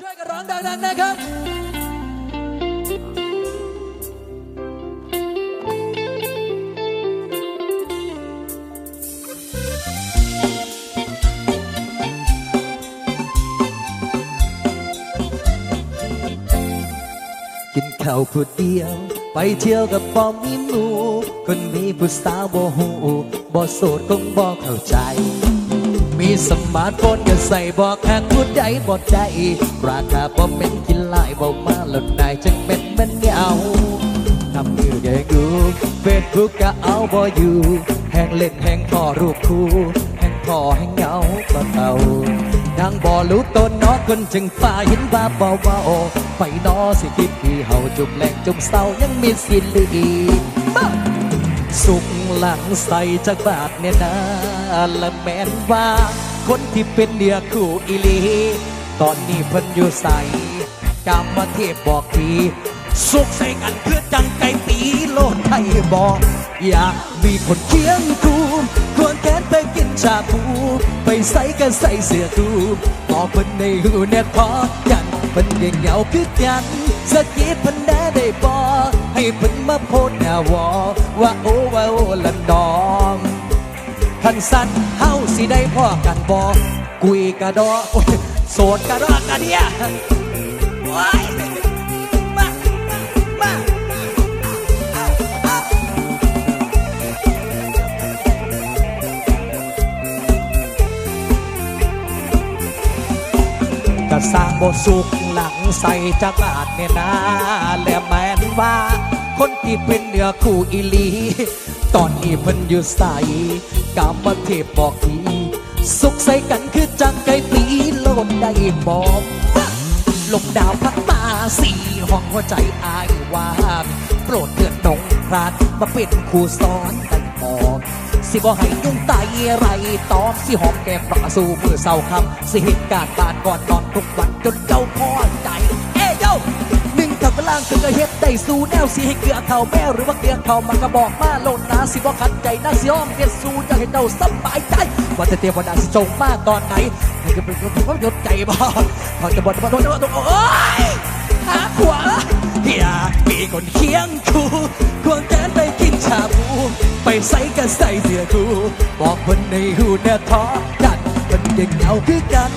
ช่วยกันร้องดังๆนะครับกินข้าวผู้เดียว ไปเที่ยวกับบ่มีหมู คนมีผู้สาวบ่หูบ่โสดคงบ่เข้าใจ มีสมาร์ทโฟนก็ใส่บอกหากผู้ใดบ่ได้ราคาบ่เป็นกินลายบ่มาลดนายจังเป็นมันเหงาทำมือแดงดูเฟซบุ๊กก็เอาบ่อยู่แห่งเล่นแห่งพอรูปคู่แห่งพอแห่งเหงาบ่เต่าดังบ่รู้ต้นนอคนจึงฝ่าหินว่าบ่เว้าไปนอสิคิดที่เฮาจุ่มแหลงจุ่มเศร้ายังมีสิลือ สุขหลังใส่จากบาทเนี่ยนะและแม่นว่า คนที่เป็นเดียคู่อีลี ตอนนี้เพิ่นอยู่ใส่กามมาเทพบอกทีสุขใส่กันคือจังไก่ปีโลดไทยบอก อยากมีคนเคียงคูควรแค้นไปกินชาบูไปใส่กันใส่เสื้อกูบอกเพิ่นในหูเนี่ยพอกันเพิ่นยังเหงาคือกันสกกีเพิ่นแน่ได้บอกให้เพิ่นมาโพดหน้าวอ ว่าโอ้ว่าโอ้ละน้องทันสั้นเฮาสิได้พ่อกันบอกกุยกระดอโสดกระดอกระเดียว้ายมามาก็สร้างบทสุขหลังใส่จากบาทเนี่ยนะและแม่นว่า คนที่เป็นเนื้อคู่อีลี ตอนนี้เพิ่นอยู่ใส่กามเทพบอกทีสุขใส่กันคือจังไก่ปีโลดได้บอกลมดาวพัดมาสี่ห้องหัวใจอายว่า โปรดเตือนงพรานมาเป็นครูสอนได้บอกสิบ่ให้ยุ่งตายไรตอมสิหอมแก้มปากสู่มือเศร้าคำสิเหตุการณ์บานก่อนนอนทุกวันจนเจ้าพ่อใจางกระเฮ็ดได้สู่แนวสิให้เกลือเข่าแม่หรือว่าเกลือเข่ามันก็บอกมาโลดนาสิบ่ขัดใจนะสิอ้อมเฮ็ดสู่อยากให้เจ้าสบายใจว่าแต่เตรียวันดาสิจงมาตอนไหนให้จะเป็นคนที่เขาหยดใจบ่เขาจะบอกว่าโดนโดนโดนโอ้ยหาขวาอยากมีคนเคียงคู่ควงแขนไปกินชาบู ไปใส่กันใส่เสื้อคู่บอกคนในหูเนี่ยท้อกันมันยังเหงาคือกัน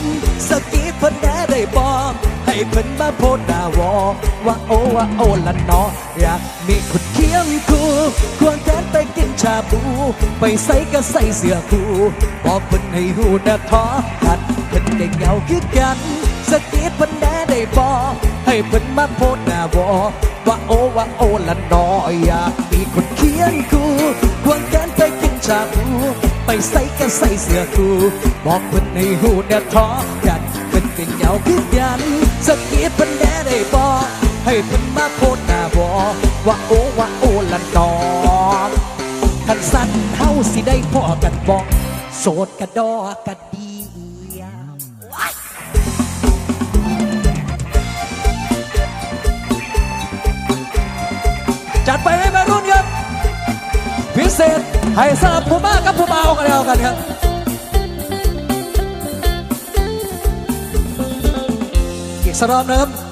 สกีเพิ่นแน่ได้บอก ให้เพิ่นมาโพดดาวอว่าโอว่าโอละนออยากมีคนเคียงคู่ควงแขนไปกินชาบู ไปใส่กันใส่เสื้อคู่บอกเพิ่นให้หูเนี่ยท้อกันเพิ่นยังเงาคือกันสกีดเพิ่นแน่ได้บอให้เพิ่นมาโพดนาวอว่าโอว่าโอละนออยากมีคนเคียงคู่ควงแขนไปกินชาบูไปใส่กันใส่เสื้อคู่บอกเพิ่นในหูเนี่ยท้อกัน เป็นเหงาคือกันสกกีดเพิ่นแน่ได้บอกให้เพิ่นมาโพดหน้าวอว่าโอ้ว่าโอ้ละนอคันสั้นเฮาสิได้พ่อกันบอกโสดกระดอกระดีจัดไปให้มารุ่นครับพิเศษให้สลับผู้มากกับผู้เบากันแล้วกันครับ สรอบหนะครับ